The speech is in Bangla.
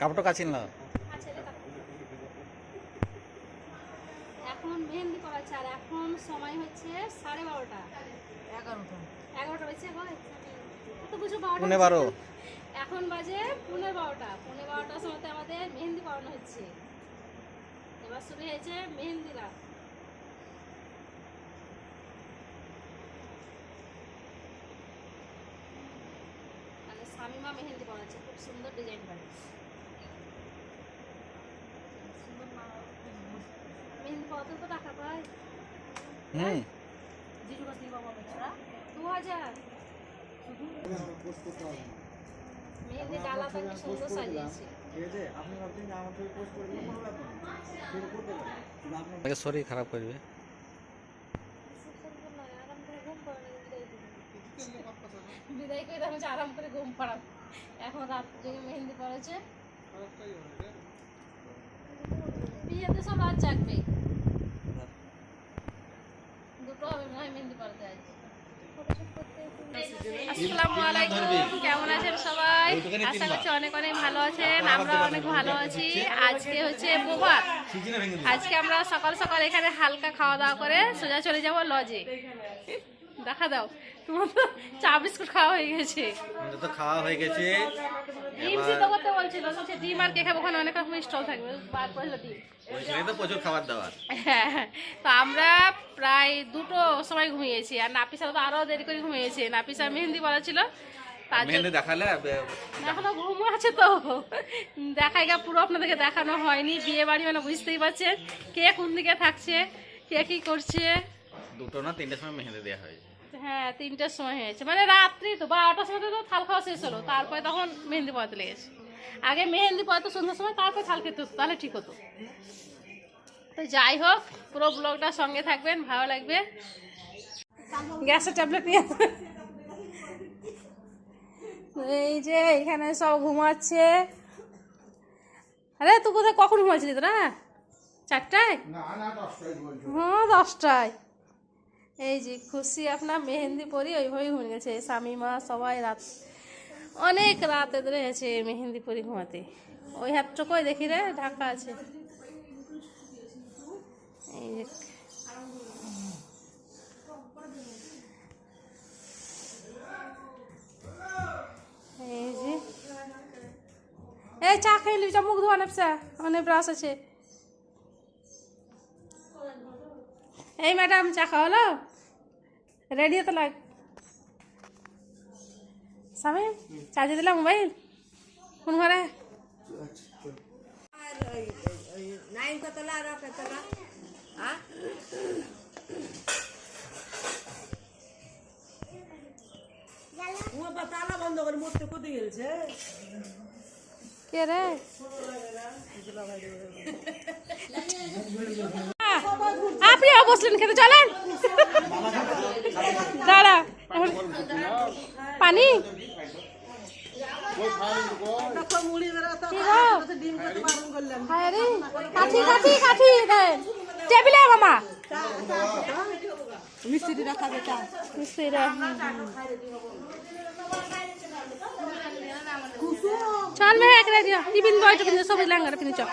কাপড়টা কাচিন না কাপড়। এখন মেহেন্দি করাচ্ছে আর এখন সময় হচ্ছে সাড়ে বারোটা। এগারোটা। এগারোটা বেজে হয়? তো বুঝো বারোটা পৌনে বারো। এখন বাজে পনেরো বারোটা। পনেরো বারোটার সময় আমাদের মেহেন্দি করানো হচ্ছে। এবার শুরু হয়েছে মেহেন্দি রাত। মানে স্বামীমা মেহেন্দি করাচ্ছে খুব সুন্দর ডিজাইন করে সুন্দর না মেহেন্দি কত টাকা পায়। হুম জিজু কাছে বাবা বেচারা দু হাজার। মেহেন্দি ডালা তাকে সুন্দর সাজিয়েছে। তাকে শরীর খারাপ করবে। বিদায় করে আমি আরাম করে ঘুম পাড়াম এখন রাত জেগে মেহেন্দি পড়েছে। বিয়েতে সব রাত জাগবে দুটো হবে মনে হয় মেহেন্দি পড়াতে আজ আসসালামু আলাইকুম কেমন আছেন সবাই? আশা করছি অনেক অনেক ভালো আছেন আমরা অনেক ভালো আছি। আজকে হচ্ছে বোবার আজকে আমরা সকাল সকাল এখানে হালকা খাওয়া দাওয়া করে সোজা চলে যাব লজে দেখা দাও তোমার তো চা বিস্কুট খাওয়া হয়ে গেছে। খাওয়া হয়ে গেছে। ডিম সিদ্ধ করতে বলছিল বলছে ডিম আর কে খাব? ওখানে অনেক স্টল থাকবে। বার করেছিল ডিম। তো প্রচুর খাবার দাবার। হ্যাঁ, তো আমরা প্রায় দুটো সময় ঘুমিয়েছি আর নাপিসা তো আরও দেরি করে ঘুমিয়েছে। নাপিসা মেহেন্দি বলা ছিল তার জন্য মেহেন্দি দেখালে বে- এখনও ঘুম আছে তো। দেখাই গা পুরো আপনাদেরকে দেখানো হয়নি। বিয়ে বাড়ি মানে বুঝতেই পারছেন কে কোন দিকে থাকছে কে কি করছে। দুটো না তিনটের সময় মেহেন্দি দেওয়া হয়েছে। হ্যাঁ তিনটের সময় হয়েছে। মানে রাত্রি তো বারোটার সময় তো থাল খাওয়া শেষ হলো তারপরে তখন মেহেন্দি পড়াতে লেগেছে আগে মেহেন্দি পড়াতো সন্ধ্যার সময় তারপরে থাল খেতে হতো তাহলে ঠিক হতো। তো যাই হোক পুরো ব্লগটা সঙ্গে থাকবেন ভালো লাগবে। গ্যাসের ট্যাবলেট নিয়ে। এই যে এখানে সব ঘুমাচ্ছে। আরে তুই কোথায় কখন ঘুমাচ্ছিলি তোরা? চারটায়? হ্যাঁ দশটায়। এই যে খুশি আপনার মেহেন্দি পরি ওইভাবেই ঘুমিয়ে গেছে স্বামী মা সবাই রাত, অনেক রাত এদের হয়েছে মেহেন্দি পরি ঘুমাতে। ওই হাতটা কই দেখি রে, ঢাকা আছে। এই যে। এই চা খাইলি চা মুখ ধোয়া নেপসা। অনেক ব্রাশ আছে। এই ম্যাডাম, চা খাওয়া হলো? রেডি হতে লাগ স্বামী চার্জে দিলাম মোবাইল? কোন ঘরে। নাইন কতলা আর কতলা? হ্যাঁ তো তালা বন্ধ করে মরতে কোথায় গেছে কে রে? আপনিও বসলেন খেতে চলেন। দাঁড়া। পানি? হায় কাঠি কাঠি কাঠি। দেন টেবিলে মামা। মিস্ত্রি রাখা যেটা মিস্ত্রিরা চল মে এক রাজি টিফিন বয়, টিফিন সব লাঙ্গার পিনি চল